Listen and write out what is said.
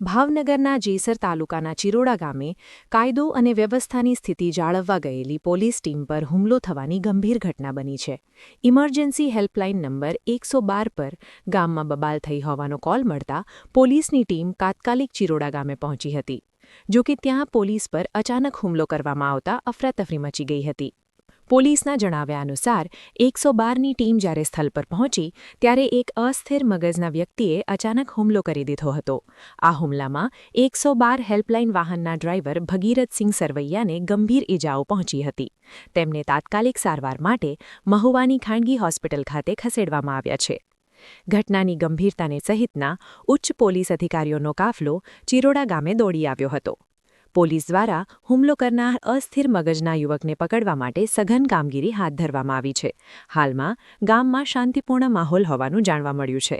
ભાવનગરના જેસર તાલુકાના ચિરોડા ગામે કાયદો અને વ્યવસ્થાની સ્થિતિ જાળવવા ગયેલી પોલીસ ટીમ પર હુમલો થવાની ગંભીર ઘટના બની છે. ઇમરજન્સી હેલ્પલાઇન નંબર એકસો પર ગામમાં બબાલ થઈ હોવાનો કોલ મળતા પોલીસની ટીમ તાત્કાલિક ચિરોડા ગામે પહોંચી હતી. જોકે ત્યાં પોલીસ પર અચાનક હુમલો કરવામાં આવતા અફરાતફરી મચી ગઈ હતી. પોલીસના જણાવ્યા અનુસાર, એકસો બારની ટીમ જ્યારે સ્થળ પર પહોંચી, ત્યારે એક અસ્થિર મગજના વ્યક્તિએ અચાનક હુમલો કરી દીધો હતો. આ હુમલામાં એકસો બાર હેલ્પલાઇન વાહનના ડ્રાઈવર ભગીરથસિંહ સરવૈયાને ગંભીર ઇજાઓ પહોંચી હતી. તેમને તાત્કાલિક સારવાર માટે મહુવાની ખાનગી હોસ્પિટલ ખાતે ખસેડવામાં આવ્યા છે. ઘટનાની ગંભીરતાને સહિતના ઉચ્ચ પોલીસ અધિકારીઓનો કાફલો ચિરોડા ગામે દોડી આવ્યો હતો. પોલીસ દ્વારા હુમલો કરનાર અસ્થિર મગજના યુવકને પકડવા માટે સઘન કામગીરી હાથ ધરવામાં આવી છે. હાલમાં ગામમાં શાંતિપૂર્ણ માહોલ હોવાનું જાણવા મળ્યું છે.